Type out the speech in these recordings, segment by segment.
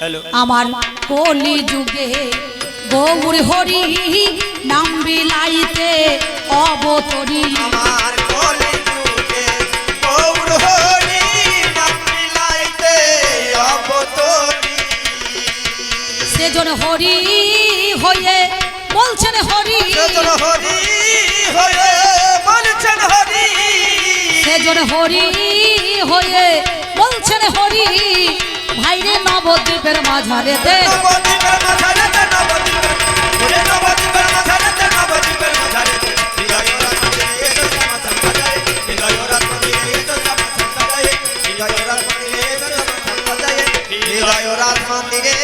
Hello. আমার কলি যুগে গৌর হরি নাম বিলাইতে অবতরী। আমার কলি যুগে গৌর হরি নাম বিলাইতে অবতরী। সেজন হরি হয়ে বলছেন হরি। সেজন হরি হয়ে বলছেন হরি। সেজন হরি হয়ে বলছেন হরি। ভাইরে নবদ্বীপের রাত মন্দিরে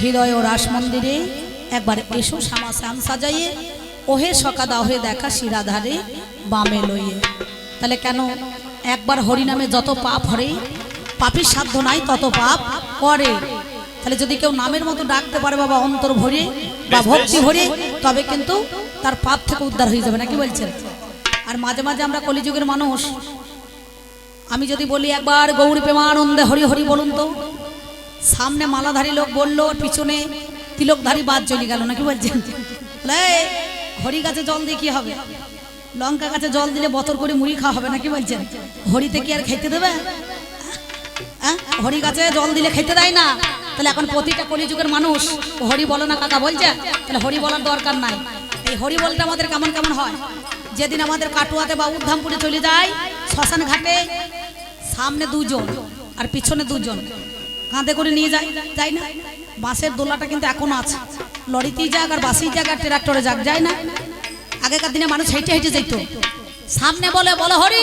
হৃদয় ও রাস মন্দিরে একবার এসো শ্যামা শ্যাম সাজাইয়ে। ওহে সকাদা হয়ে দেখা শিরাধারে বামে লইয়ে। তাহলে কেন একবার হরিনামে যত পাপ হরে পাপির সাধ্য নাই তত পাপ করে। তাহলে যদি কেউ নামের মতো ডাকতে পারে বাবা অন্তর ভরে বা ভক্তি ভরে তবে কিন্তু তার পাপ থেকে উদ্ধার হয়ে যাবে নাকি বলছেন? আর মাঝে মাঝে আমরা কলিযুগের মানুষ আমি যদি বলি একবার গৌরী প্রেমানন্দে হরি হরি বলুন তো। সামনে মালাধারী লোক বলল পিছনে তিলকধারী বাদ চলে গেল নাকি বলছেন? বলে, হরি গাছে জল দিয়ে কি হবে? লঙ্কা গাছে জল দিলে বতর করে মুড়ি খাওয়া হবে নাকি বলছেন? হরিতে কি আর খেতে দেবে? হ্যাঁ? হরি গাছে জল দিলে খেতে দেয় না। তাহলে এখন প্রতিটা কলিযুগের মানুষ, হরি বলো না কাকা বলছে, তাহলে হরি বলার দরকার নাই। এই হরি বলটা আমাদের কেমন কেমন হয়? যেদিন আমাদের কাটুয়াতে বা উদ্ধামপুরে চলে যায়, শ্মশান ঘাটে সামনে দুজন আর পিছনে দুজন। কাঁধে করে নিয়ে যায় যাই না? বাসের দোলাটা কিন্তু এখনও আছে। লরিতেই যাক আর বাসেই যাক আর ট্রাক্টরে যাক, যায় না? আগেকার দিনে মানুষ হেঁটে হেঁটে যেত। সামনে বলে বলে হরি!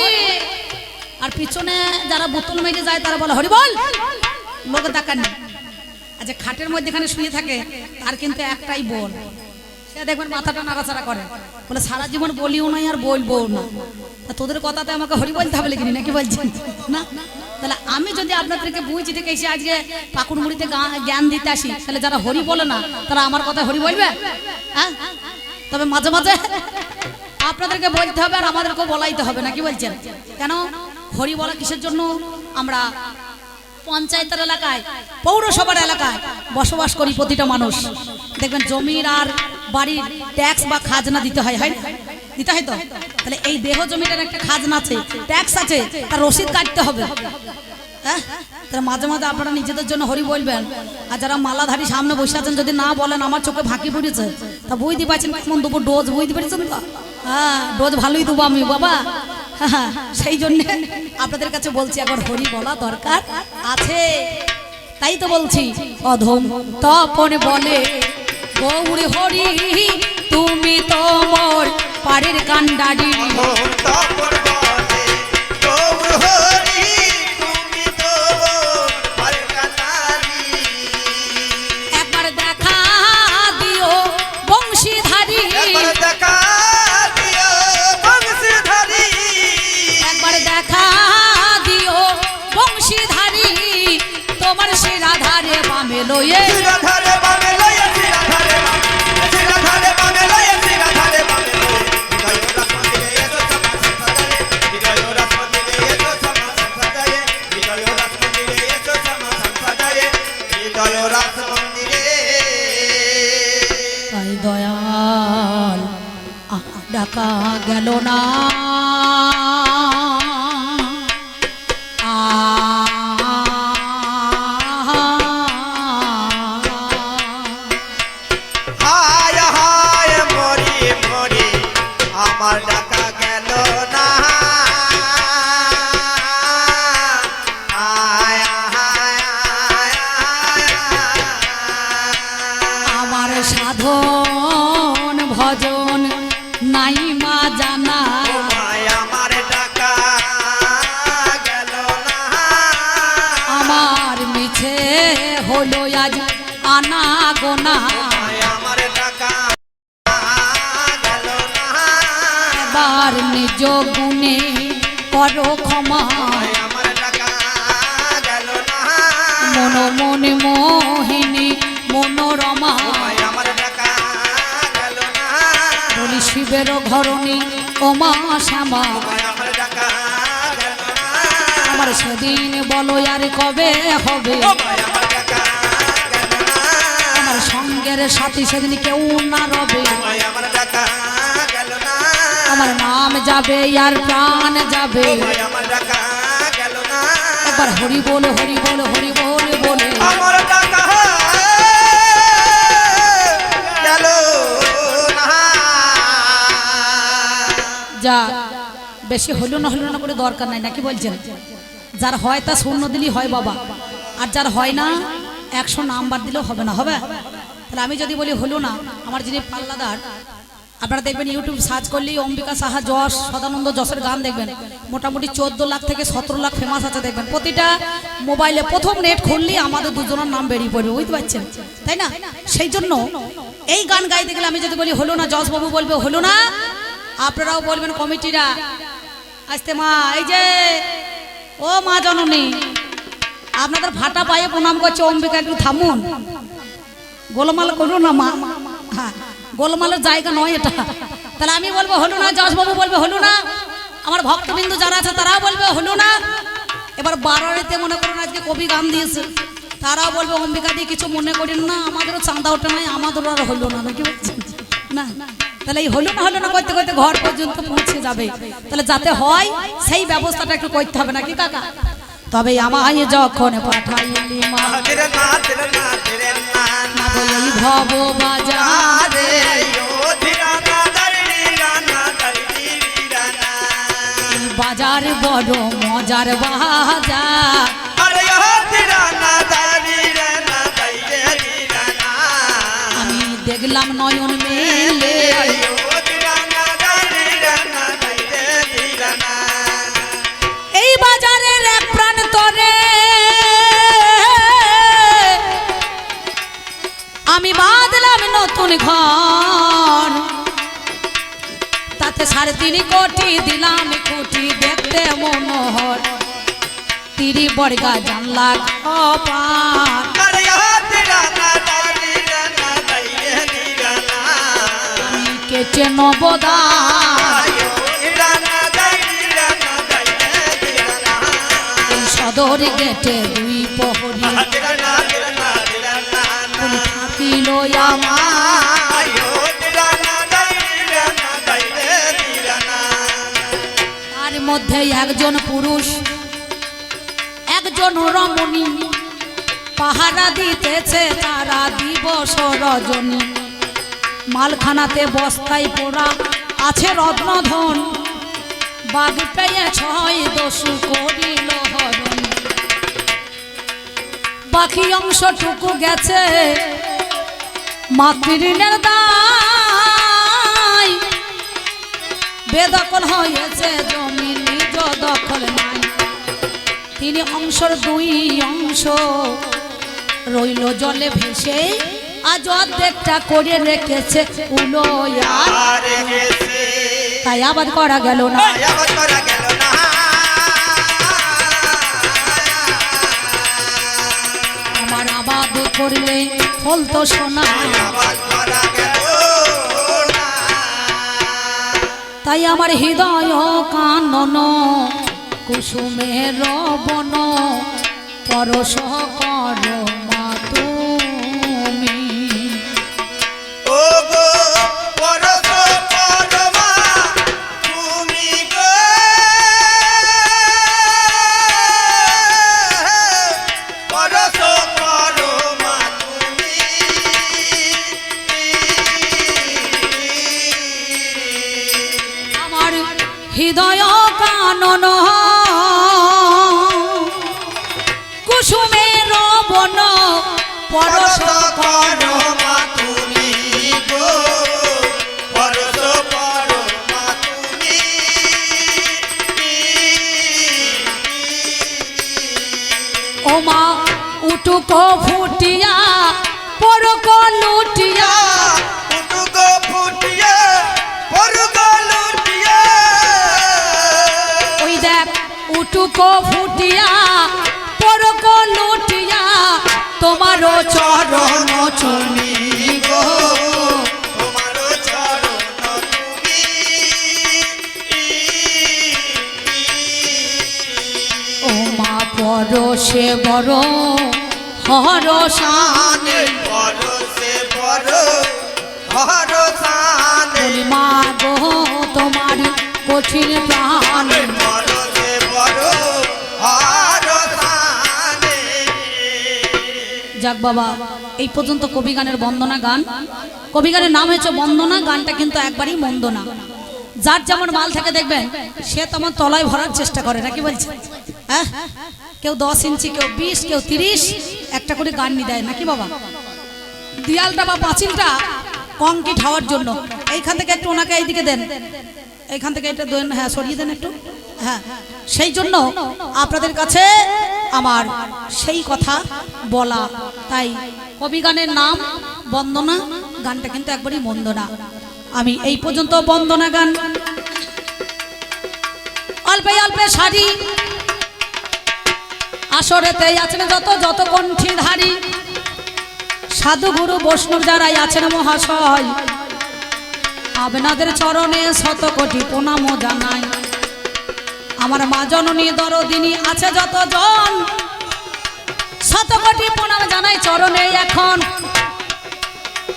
আর পিছনে যারা বোতল মেরে যায়, তারা বলে, হরি বল! লোক দেখার নেই আচ্ছা খাটের মধ্যে এখানে শুয়ে থাকে আর কিন্তু একটাই বল সে দেখবেন মাথাটা নাড়াচাড়া করে। বলে, সারা জীবন বলিও নাই আর বলব না। তোদের কথাতে আমাকে হরি বলতে হবে কিনি নাকি বলছেন? না? তাহলে আমি যদি আপনাদেরকে বুঝি থেকে এসে আজকে পাকুড়মুড়িতে জ্ঞান দিতে আসি, তাহলে যারা হরি বলে না, তারা আমার কথা হরি বলবে? হ্যাঁ? তবে মাঝে মাঝে আপনাদেরকে বলতে হবে আর আমাদেরকেও বলাইতে হবে, নাকি বলছেন? কেন? হরি বলা কিসের জন্য? আমরা পঞ্চায়েতের এলাকায়, পৌরসভার এলাকায় বসবাস করি প্রতিটা মানুষ। দেখবেন জমির আর বাড়ির ট্যাক্স বা খাজনা দিতে হয় হয়? দিতে হয় তো? তাহলে এই দেহ জমিটার একটা খাজনা আছে, ট্যাক্স আছে, তার রসিদ কাটতে হবে। হ্যাঁ? মাঝে মাঝে আপনারা নিজেদের জন্য হরি বলবেন, আর যারা মালাধারী সামনে বসে আছেন, যদি না বলেন, আমার চোখে ফাঁকি পড়েছে তা বুঝতে পারছেন কেমন দেবো ডোজ বুঝতে পেরেছেন তো? হ্যাঁ ডোজ ভালোই দেবো আমি, বাবা। সেই জন্য আপনাদের কাছে বলছি একবার হরি বলা দরকার আছে। তাই তো বলছি, অধম তপন বলে গৌরী হরি, তুমি তো মোর পাড়ের কান্ডারি। মন মনে মোহিনী মনোরমা। বলি শিবের ঘরণী ওমা শ্যামা। আমার সেদিন বলো আর কবে হবে? আমার সঙ্গের সাথী সেদিন কেউ না রবে। আমার নাম যাবে আর প্রাণ যাবে। একবার হরি বল হরি বল হরি বল। বলে আমার টাকা গেল যা বেশি হলো না হলো না করে দরকার নাই নাকি বলছেন? যার হয় তা শূন্য দিলেই হয় বাবা। আর যার হয় না একশো নাম্বার দিলেও হবে না হবে? তাহলে আমি যদি বলি হলো না আমার যিনি পাল্লাদার আপনারা দেখবেন ইউটিউব সার্চ করলেই অম্বিকা সাহা, যশ, সদানন্দ যশের গান দেখবেন। মোটামুটি চোদ্দ লাখ থেকে সতেরো লাখ ফেমাস আছে দেখবেন। প্রতিটা মোবাইলে প্রথম নেট খুললেই আমাদের দুজনের নাম বেরিয়ে পড়বে, বুঝতে পারছেন? তাই না? সেই জন্য এই গান গাইতে গেলে আমি যদি বলি, হলো না যশবাবু বলবে, হলো না? আপনারাও বলবেন, কমিটিরা আসতে মা, এই যে, ও মা জননী, আপনাদের ভাটা পায়ে প্রণাম করছে অম্বিকা, একটু থামুন। গোলমাল করুন না মা। হ্যাঁ। গোলমালের জায়গা নয় এটা। তাহলে আমি বলব, হলো না, যশবাবু বলবে, হলো না। আমার ভক্তবিন্দু যারা আছে, তারাও বলবে, হলো না। এবার বারোয়ারিতে মনে করুন, আজকে কবি গান দিয়েছে। তারাও বলবে, অম্বিকা দিয়ে কিছু মনে করেন না, আমাদেরও চাঁদা ওঠে নাই, আমাদেরও আর হলো না, নাকি? না। তাহলে এই হলো না হলো না করতে করতে ঘর পর্যন্ত পৌঁছে যাবে। তাহলে যাতে হয়, সেই ব্যবস্থাটা একটু করতে হবে, নাকি, কাকা? তবে আমায় যখন পাঠাইলি মা ভব বাজার বাজার বড় মজার বাজার। আমি দেখলাম নয়ন মেলে। নতুন ঘর। তাতে সাড়ে তিন কোটি দিলাম কোটি দেখতে মনোহর। তিরি বর্গা জানলা কেটে নবদা সদর গেটে দুই প্রহরী। তার মধ্যে একজন পুরুষ, একজন রমণী, পাহারা দিতেছে তারা দিবস রজনী। মালখানাতে বস্তায় পোড়া আছে রত্নধন, বাঘ পেয়ে ছয় দস্যু করিল হরণ। বাকি অংশটুকু গেছে মাতৃণের দায়। বেদখল হয়েছে, জমি নিজ দখল নাই। তিনি অংশর দুই অংশ। রইল জলে ভেসে, আজ অর্ধেকটা করে রেখেছে তাই আবার করা গেল না। আমার আবাদ করলে ফল তো শোনা আয়াবত করা গেল না তাই আমার হৃদয় কানন, কুসুমের বন, পরশ কর। উটুক ফুটিয়া পরক লুটিয়া। উটুক ফুটিয়া পরক লুটিয়া। ওই দেখ উটুক ফুটিয়া পরক লুটিয়া। তোমারও চরণ চুনি গো। তুমি বড় মা গো তোমার কঠিন প্রাণে। যাক বাবা এই পর্যন্ত কবি গানের বন্দনা গান। কবি গানের নাম হয়েছে বন্দনা গানটা কিন্তু একবারই মন্দ না যার যেমন মাল থেকে দেখবেন সে তেমন তলায় ভরার চেষ্টা করে নাকি বলছে? হ্যাঁ? কেউ দশ ইঞ্চি, কেউ বিশ, কেউ তিরিশ, একটা করে গান নি দেয়, নাকি বাবা? দিয়ালটা বা পাঁচিলটা কংক্রিট হওয়ার জন্য। এইখান থেকে একটু ওনাকে এইদিকে দেন। এইখান থেকে এটা দেন হ্যাঁ সরিয়ে দেন একটু। হ্যাঁ সেই জন্য আপনাদের কাছে আমার সেই কথা বলা। তাই কবি গানের নাম বন্দনা, গানটা কিন্তু একবারই বন্দনা আমি এই পর্যন্ত বন্দনা গান। অল্পে অল্পে শাড়ি আসরেতে আছেন যত যত কণ্ঠীধারী সাধু গুরু বৈষ্ণব যারাই আছেন মহাশয়, আপনাদের চরণে শত কোটি প্রণাম জানাই। আমার মা জননী দরদিনী আছে যতজন, শত কোটি প্রণাম জানাই চরণে এখন।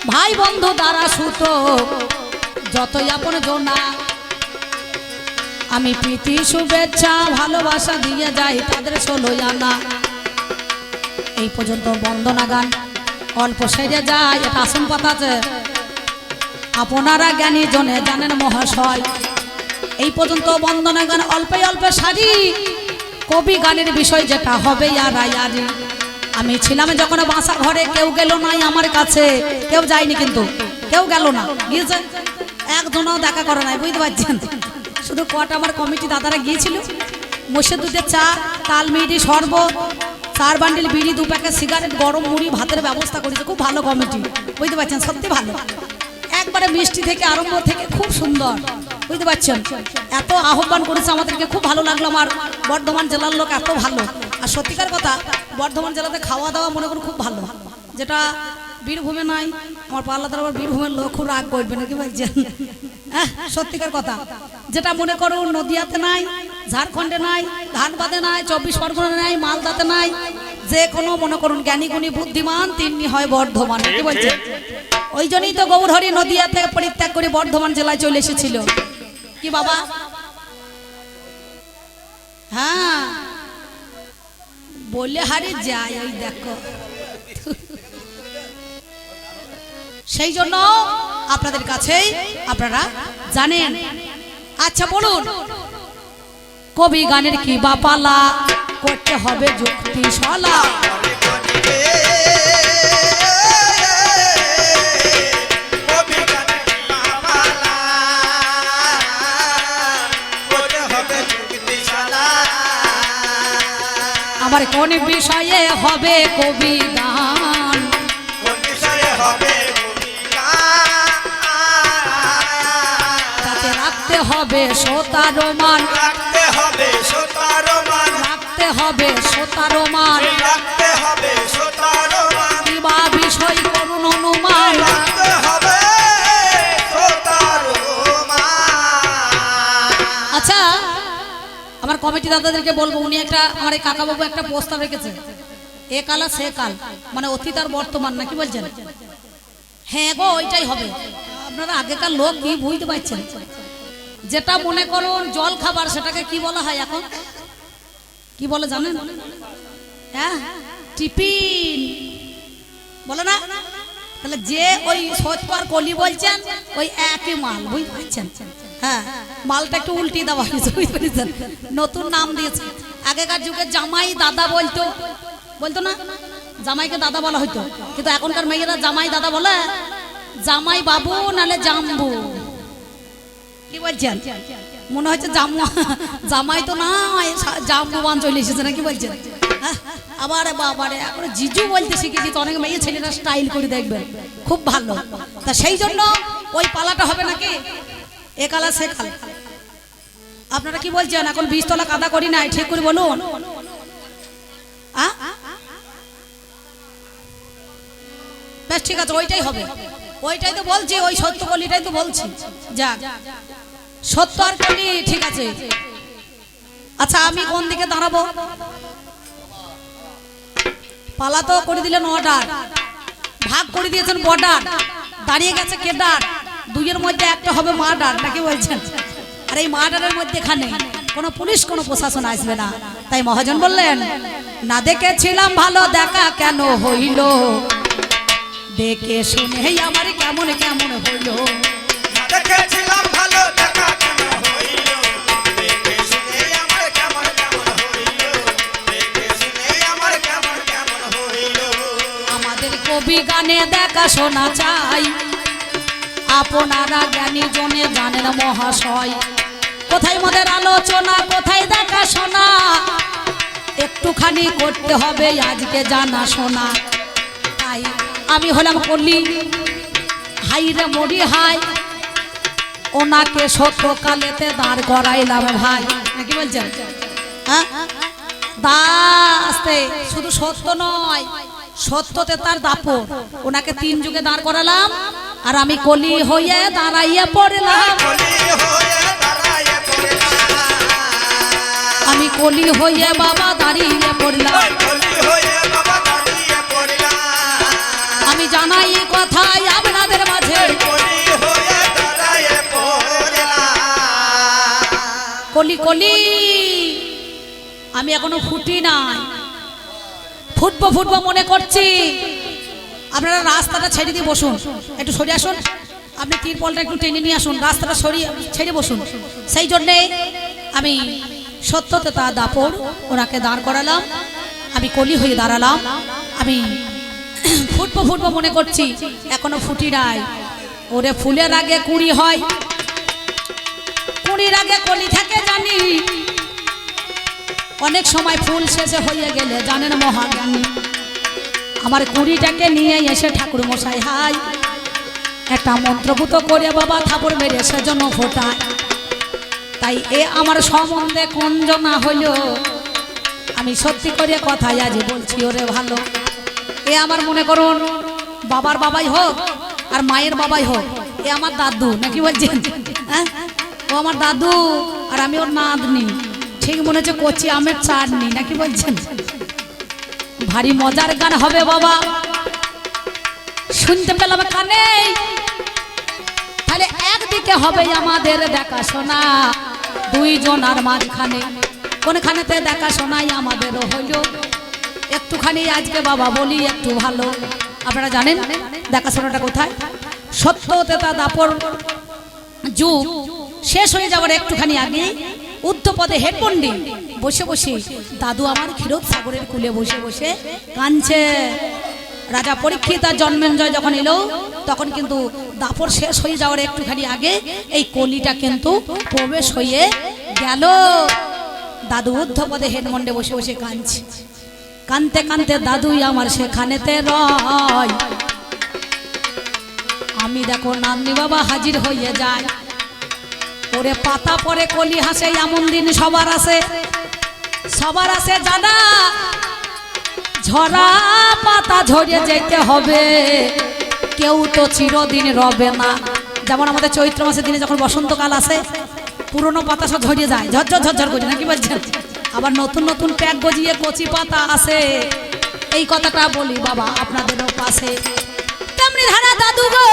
ভাই বন্ধু দ্বারা সুত, যতই আপন জোনা আমি প্রীতি, শুভেচ্ছা, ভালোবাসা দিয়ে যাই তাদের ষোলোই আনা। এই পর্যন্ত বন্দনা গান। অল্প সেরে যায়, এটা আসন পাতা আছে আপনারা জ্ঞানী জনে জানেন মহাশয়। এই পর্যন্ত বন্দনা গান, অল্পে অল্পে সারি। কবি গানের বিষয় যেটা হবে আর আয়ারি। আমি ছিলাম যখন বাসা ঘরে, কেউ গেল নাই আমার কাছে। কেউ যায়নি কিন্তু, কেউ গেল না। একজনও দেখা করে নাই, বুঝতে পারছেন? শুধু কটা আমার কমিটি দাদারা গিয়েছিল। মোষে দুধের চা, তাল মিড়ি শরবত, চার বান্ডিল বিড়ি, দু প্যাকেট সিগারেট, গরম মুড়ি, ভাতের ব্যবস্থা করেছে। খুব ভালো কমিটি। বুঝতে পারছেন? সত্যি ভালো। একবারে মিষ্টি থেকে আরম্ভ থেকে খুব সুন্দর। বুঝতে পারছেন? এত আহ্বান করেছে আমাদেরকে। খুব ভালো লাগল আমার বর্ধমান জেলার লোক, এত ভালো। আর সত্যিকার কথা, বর্ধমান জেলাতে খাওয়া দাওয়া মনে করুন খুব ভালো। যেটা বীরভূমে নাই, আমার পাল্লা আবার বীরভূমের লোক, খুব রাগ করবে নাকি হ্যাঁ সত্যিকার কথা। যেটা মনে করুন নদিয়াতে নাই ঝাড়খণ্ডে নাই ধানবাদে নাই চব্বিশ পরগনা নাই মালদাতে নাই যে কোনো মনে করুন জ্ঞানী গুণী বুদ্ধিমান তিন্নি হয় বর্ধমান। কি বলছেন ওই জন্যই তো গৌরহরি নদিয়া থেকে পরিত্যাগ করে বর্ধমান জেলায় চলে এসেছিল। কি বাবা? হ্যাঁ। বলে হারি যায় ওই দেখো। সেই জন্য আপনাদের কাছেই আপনারা জানেন। আচ্ছা বলুন, কবি গানের কি বাপালা করতে হবে যুক্তি সলা আমার কোন বিষয়ে হবে কবি গান? কোন বিষয়ে হবে হবে সোতারো মান। রাখতে হবে সোতারো মান। রাখতে হবে সোতারো মান। রাখতে হবে সোতারো মান। কিবা বিষয় করুন অনুমান। রাখতে হবে সোতারো আচ্ছা আমার কমিটি দাদাদেরকে বলব উনি একটা আমার এই কাকাবাবু একটা প্রস্তাব রেখেছে। এ কাল আর সে কাল মানে অতীত আর বর্তমান নাকি বলছেন? হ্যাঁ গো ওইটাই হবে। আপনারা আগেকার লোক কি বুঝতে পারছেন? যেটা মনে করুন জল খাবার, সেটাকে কি বলা হয় এখন? কি বলে জানেন? হ্যাঁ? টিফিন। বলে না? তাহলে যে ওই সৎকর কলি বলছেন, ওই একই মাল, বুঝতে হ্যাঁ মালটা একটু উল্টি দেওয়া হয়েছে, বুঝতে পেরেছেন? নতুন নাম দিয়েছে। আগেকার যুগে জামাই দাদা বলতো। বলতো না? জামাইকে দাদা বলা হইতো। কিন্তু এখনকার মেয়েরা জামাই দাদা বলে, জামাই বাবু নালে জাম্বু। কি বলছেন? মনে হচ্ছে জামু জামাই তো নয় সা- জাম্বুবান চলে এসেছে না কি বলছেন? হ্যাঁ? আবারে বাবারে, এখন জিজু বলতে শিখেছি তো অনেক মেয়ে ছেলেরা স্টাইল করে দেখবেন খুব ভালো। তা সেই জন্য ওই পালাটা হবে নাকি? এ কালা সে কালা। আপনারা কি বলছেন? এখন বীজতলা কাদা করি নাই, ঠিক করে বলুন? বেশ, ঠিক আছে, ওইটাই হবে। ওইটাই তো বলছি, ওই সত্য কলিটাই তো বলছি। যাক, সত্য আর কলি ঠিক আছে। আচ্ছা আমি কোন দিকে দাঁড়াবো? পালা তো করে দিলেন অর্ডার ভাগ করে দিয়েছেন বর্ডার দাঁড়িয়ে গেছে কেডার দুইয়ের মধ্যে একটা হবে মার্ডার নাকি বলছেন? আর এই মার্ডারের মধ্যে এখানে কোনো পুলিশ, কোনো প্রশাসন আসবে না। তাই মহাজন বললেন, না দেখেছিলাম ভালো, দেখা কেন হইল? দেখে শুনে আমার কেমন কেমন হইল দেখেছিলাম ভালো দেখা কেন হইল। দেখে শুনে আমার কেমন কেমন হইল। দেখে শুনে আমার কেমন কেমন হইল। আমাদের কবি গানে দেখা শোনা চাই। আপনারা জ্ঞানী জনে জানেন মহাশয়। কোথায় মোদের আলোচনা কোথায় দেখা শোনা? একটুখানি করতে হবে আজকে জানা শোনা। আমি হলাম কলি। হাই রে মরি হাই, ওনাকে সত্য কালেতে দাঁড় করাইলাম ভাই। নাকি বলছেন? হ্যাঁ? দাস্তে শুধু সত্য নয়, সত্যতে তার দাপট। ওনাকে তিন যুগে দাঁড় করালাম, আর আমি কলি হইয়ে দাঁড়াইয়ে হয়ে পড়লাম। আমি কলি হইয়ে বাবা দাঁড়িয়ে পড়লাম। আমি জানাই কথাই আপনাদের মাঝে। কলি কলি, আমি এখনও ফুটি নাই। ফুটবো ফুটবো মনে করছি। আপনারা রাস্তাটা ছেড়ে দিয়ে বসুন। একটু সরে আসুন। আপনি তিরপলটা একটু টেনে নিয়ে আসুন। রাস্তাটা সরিয়ে ছেড়ে বসুন। সেই জন্যে আমি সত্যতে তা দাপড় ওনাকে দাঁড় করালাম। আমি কলি হয়ে দাঁড়ালাম। আমি ফুটবো ফুটবো মনে করছি, এখনও ফুটি নাই। ওরে ফুলের আগে কুড়ি হয়। কুড়ির আগে কলি থাকে জানি। অনেক সময় ফুল শেষে হয়ে গেলে জানেন মহাজ্ঞানী আমার কুড়িটাকে নিয়ে এসে ঠাকুর মশাই হাই। একটা মন্ত্রভূত করে বাবা থাপড় মেরে সেজন্য ফোটায়। তাই এ আমার সম্বন্ধে কঞ্জনা হইল আমি সত্যি করে কথাই আজ বলছি, ওরে ভালো। এ আমার মনে করুন, বাবার বাবাই হোক আর মায়ের বাবাই হোক, এ আমার দাদু, নাকি বলছেন? হ্যাঁ? ও আমার দাদু আর আমি ওর নাতনি। ঠিক মনে হচ্ছে কচি আমের চাটনি, নাকি বলছেন? ভারী মজার গান হবে বাবা। শুনতে পেলাম কানে। তাহলে একদিকে হবে আমাদের দেখাশোনা, দুইজন আর মাঝখানে। কোনখানেতে দেখাশোনাই আমাদের হইল একটুখানি আজকে বাবা বলি একটু ভালো। আপনারা জানেন দেখাশোনাটা কোথায়? সত্যতে তা দাপর যুগ শেষ হয়ে যাওয়ার একটুখানি আগে উদ্ধপদে হেডপন্ডি বসে বসে, দাদু আমার ক্ষীরোদ সাগরের কুলে বসে বসে কাঁদছে। রাজা পরীক্ষিত আর জন্মেঞ্জয় যখন এলো, তখন কিন্তু দাপর শেষ হয়ে যাওয়ার একটুখানি আগে এই কলিটা কিন্তু প্রবেশ হয়ে গেল। দাদু উদ্ধপদে হেডমন্ডে বসে বসে কাঁদছে। কানতে কানতে দাদুই আমার সেখানেতে রয়। আমি দেখো নান্দি বাবা হাজির হয়ে যায়। ওরে পাতা পরে কলি হাসে, এমন দিন সবার আছে সবার আছে জানা, ঝরা পাতা ঝরিয়ে যেতে হবে। কেউ তো চিরদিন রবে না। যেমন আমাদের চৈত্র মাসের দিনে যখন বসন্তকাল আসে, পুরনো পাতা সব ঝরিয়ে যায়। ঝরঝর ঝরঝর করে, নাকি বলছেন? আবার নতুন নতুন প্যাক গজিয়ে কচি পাতা আসে এই কথাটা বলি বাবা আপনাদেরও পাশে। তেমনি ধারা দাদু গো।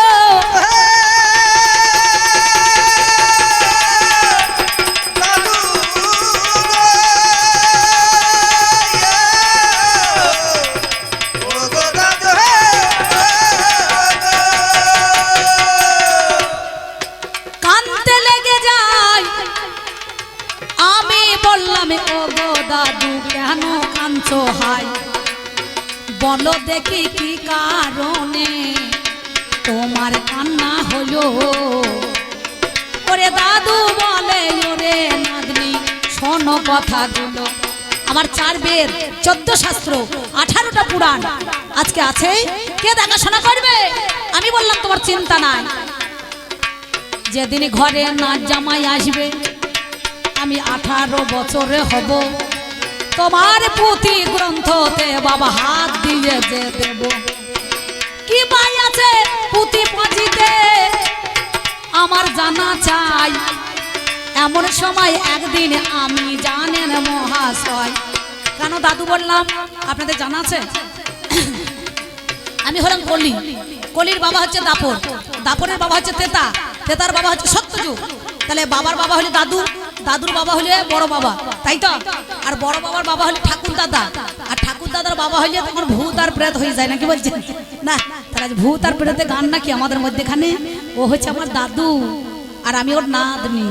বলো দেখি কি কারণে? তোমার কান্না হলো। ওরে দাদু বলে, ওরে নাদনি শোনো কথাগুলো। আমার চার বেদ চোদ্দ শাস্ত্র, আঠারোটা পুরাণ। আজকে আছে? কে দেখাশোনা করবে? আমি বললাম, তোমার চিন্তা নাই। যেদিন ঘরে না জামাই আসবে, আমি আঠারো বছরে হব। তোমার পুঁথি গ্রন্থতে বাবা হাত দিয়ে যে দেব। কি পাই আছে পুঁথি পাঁচিতে? আমার জানা চাই, এমন সময় একদিন আমি জানেন মহাশয়। কেন দাদু বললাম, আপনাদের জানা আছে? আমি হলাম কলি। কলির বাবা হচ্ছে দাপর। দাপরের বাবা হচ্ছে তেতা। তেতার বাবা হচ্ছে সত্যযুগ। তাহলে বাবার বাবা হলে দাদু, দাদুর বাবা হলে বড় বাবা। তাই তো? আর বড় বাবার বাবা হলে ঠাকুর দাদা আর ঠাকুর দাদার বাবা হলে তোমার ভূত আর প্রেত হয়ে যায় নাকি বলছে না আজ ভূত আর প্রেতে গান নাকি আমাদের মধ্যেখানে? ও হচ্ছে আমার দাদু, আর আমি ওর নাতনি।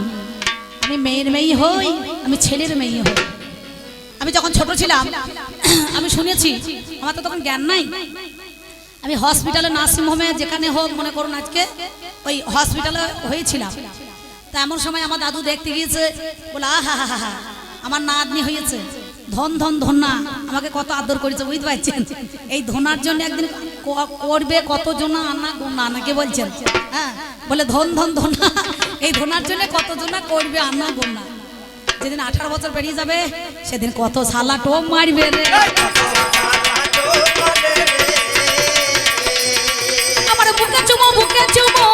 আমি মেয়ের মেয়ে হই, আমি ছেলের মেয়ে হই। আমি যখন ছোট ছিলাম, আমি শুনেছি, আমার তো তখন জ্ঞান নাই। আমি হসপিটালে নার্সিং হোমে যেখানে হোক, মনে করুন আজকে, ওই হসপিটালে হয়েছিলাম। তা এমন সময় আমার দাদু দেখতে গিয়েছে, বলে, আহা, হা হা হা। আমার নাতনি হয়েছে। ধন ধন ধন্যা আমাকে কত আদর করেছে বুঝতে পারছেন? এই ধনার জন্য একদিন করবে কতজন আনা গোনা নাকি বলছেন। হ্যাঁ? বলে ধন ধন ধন্না এই ধনার জন্য কত জনা করবে আনা গোনা? যেদিন আঠারো বছর পেরিয়ে যাবে সেদিন কত সালা টোপ মারবে রে। আমার বুকে চুমো বুকে চুমো।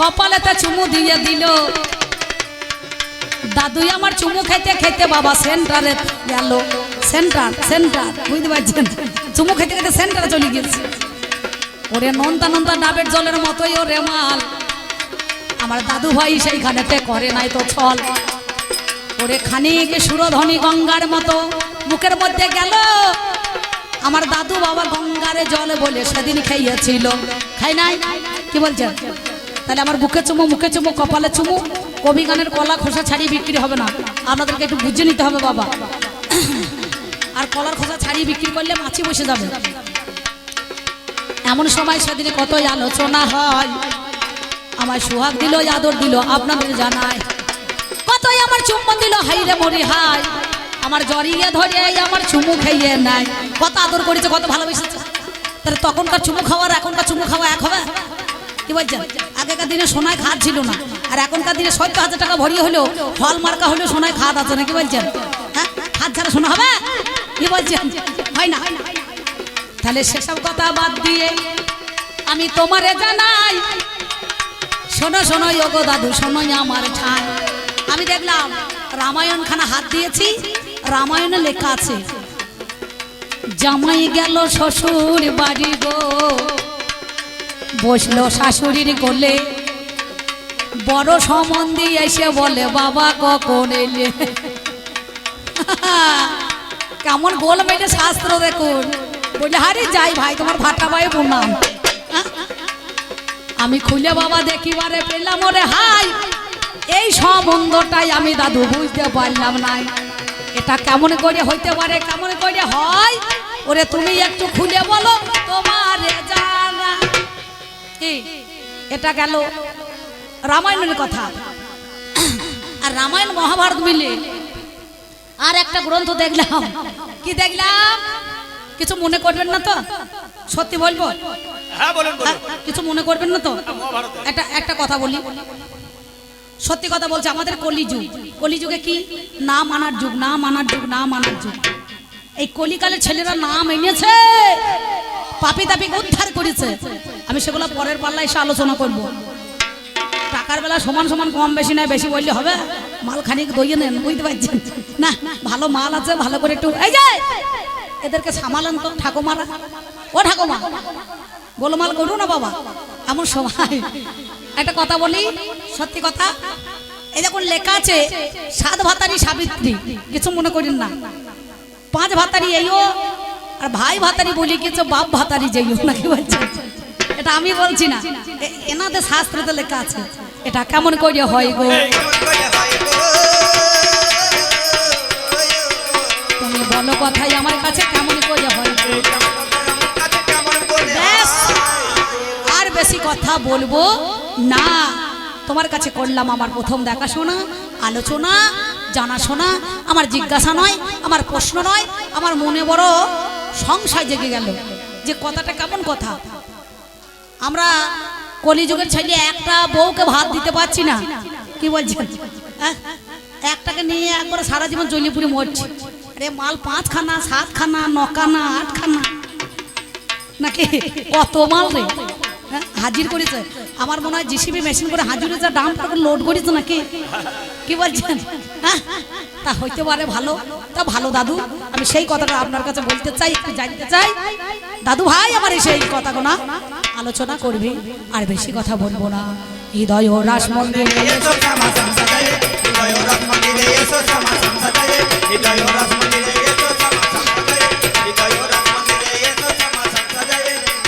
কপালেতে চুমু দিয়ে দিল। দাদুই আমার চুমু খেতে খেতে বাবা সেন্টারে গেল। সেন্টার সেন্টার, বুঝতে পারছেন? চুমু খেতে খেতে সেন্টারে চলে গেছে ওরে নন্দা নন্তা ডাবের জলের মতোই ও রেমাল আমার দাদু ভাই সেইখানেতে করে নাই তো ছল। ওরে খানিক সুরধনী গঙ্গার মতো মুখের মধ্যে গেল। আমার দাদু বাবা গঙ্গারে জল বলে সেদিন খাইয়েছিল। খাই নাই? কি বলছেন? তাহলে আমার বুকে চুমু, মুখে চুমু, কপালে চুমু? কবি গানের কলা খোসা ছাড়িয়ে বিক্রি হবে না। আপনাদেরকে একটু বুঝে নিতে হবে, বাবা। আর কলার খোসা ছাড়িয়ে বিক্রি করলে মাছি বসে যাবে। এমন সময় সেদিনে কতই আলোচনা হয়। আমার সোহাগ দিল, আদর দিল, আপনাদের জানায়। কতই আমার চুম্বন দিল হাইরে মরি হাই আমার জড়িয়ে ধরে আমার চুমু খাইয়ে নাই কত আদর করেছে, কত ভালোবেসেছে। তাহলে তখনকার চুমু খাওয়ার, এখনকার চুমু খাওয়া এক হবে? কি বলছেন? আগেকার দিনে সোনায় খাদ ছিল না। আর এখনকার দিনে সত্তর হাজার টাকা ভরিয়ে হলেও হল মার্কা হলেও সোনায় খাত আছে না কি বলছেন? হ্যাঁ? হাত ছাড়া শোনা হবে? কি বলছেন? হয় না। তাহলে সেসব কথা বাদ দিয়ে আমি তোমারে জানাই। শোনো শোনো যোগো দাদু, শোনো আমার ঠান। আমি দেখলাম রামায়ণ খানা হাত দিয়েছি, রামায়ণে লেখা আছে, জামাই গেল শ্বশুর বাড়ি গো। বসল শাশুড়ির কোলে। বড় সম্বন্ধী এসে বলে, বাবা, কখন এলে? কেমন গোল মেটে শাস্ত্র দেখুন। বলে হারে যাই ভাই, তোমার ভাটা ভাই প্রণাম আমি খুলে বাবা দেখিবারে পেলাম, ওরে হাই, এই সম্বন্ধটাই আমি দাদু বুঝতে পারলাম নাই। এটা কেমন করে হইতে পারে, কেমন করে হয়? ওরে, তুমি একটু খুলে বলো, তোমার জানা কি? এটা গেল রামায়ণের কথা। আর রামায়ণ মহাভারত মিলে আর একটা গ্রন্থ দেখলাম। কি দেখলাম? কিছু মনে করবেন না তো? সত্যি বলব? হ্যাঁ হ্যাঁ, কিছু মনে করবেন না তো? একটা একটা কথা বলি। সত্যি কথা বলছে আমাদের কলিযুগ। কলিযুগে কি? না মানার যুগ না মানার যুগ না মানার যুগ। এই কলিকালের ছেলেরা নাম এনেছে পাপি তাপি উদ্ধার করেছে। আমি সেগুলো পরের পাল্লা এসে আলোচনা করব। টাকার বেলা সমান সমান কম বেশি নয় বেশি বললে হবে। মাল খানিক দইয়ে নেন, বুঝতে পারছেন? না, ভালো মাল আছে, ভালো করে একটু এই যে! এদেরকে সামালান তো ঠাকুমারা। ও ঠাকুমা, গোলমাল করু না বাবা। এমন সময় একটা কথা বলি, সত্যি কথা। এই যখন লেখা আছে, সাত ভাতারি সাবিত্রী। কিছু মনে করেন না। পাঁচ ভাতারি এইও, আর ভাই ভাতারি বলি কিছু, বাপ ভাতারি যাইও, নাকি বলছে এটা আমি বলছি না এনাদের শাস্ত্রতে লেখা আছে এটা কেমন করে হয় গো? তুমি বলো কথাই আমার কাছে কেমন করে হয়। হয়? আর বেশি কথা বলব না তোমার কাছে করলাম আমার প্রথম দেখাশোনা আলোচনা জানাশোনা আমার জিজ্ঞাসা নয় আমার প্রশ্ন নয় আমার মনে বড় সংশয় জেগে গেল যে কথাটা কেমন কথা আমরা কলিযুগের ছেলে একটা বউকে ভাত দিতে পারছি না। কি বলছেন হ্যাঁ? একটাকে নিয়ে একবার সারা জীবন জলিপুরি মরছি। আরে মাল পাঁচ খানা সাত খানা নখানা আট খানা নাকি? কত মাল রে। হ্যাঁ, হাজির করেছে। আমার মনে হয় জিসিবি মেশিন করে হাজির যা ডাম করে লোড করেছে নাকি? কি বলছেন হ্যাঁ? তা হইতে পারে ভালো। তা ভালো দাদু আমি সেই কথাটা আপনার কাছে বলতে চাই একটু জানতে চাই। দাদু ভাই, আমার এসে এই কথা গোনা। আলোচনা করবে, আর বেশি কথা বলব না। হৃদয় ও রাস হৃদয় রাস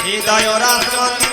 হৃদয় রাস মন্দিরে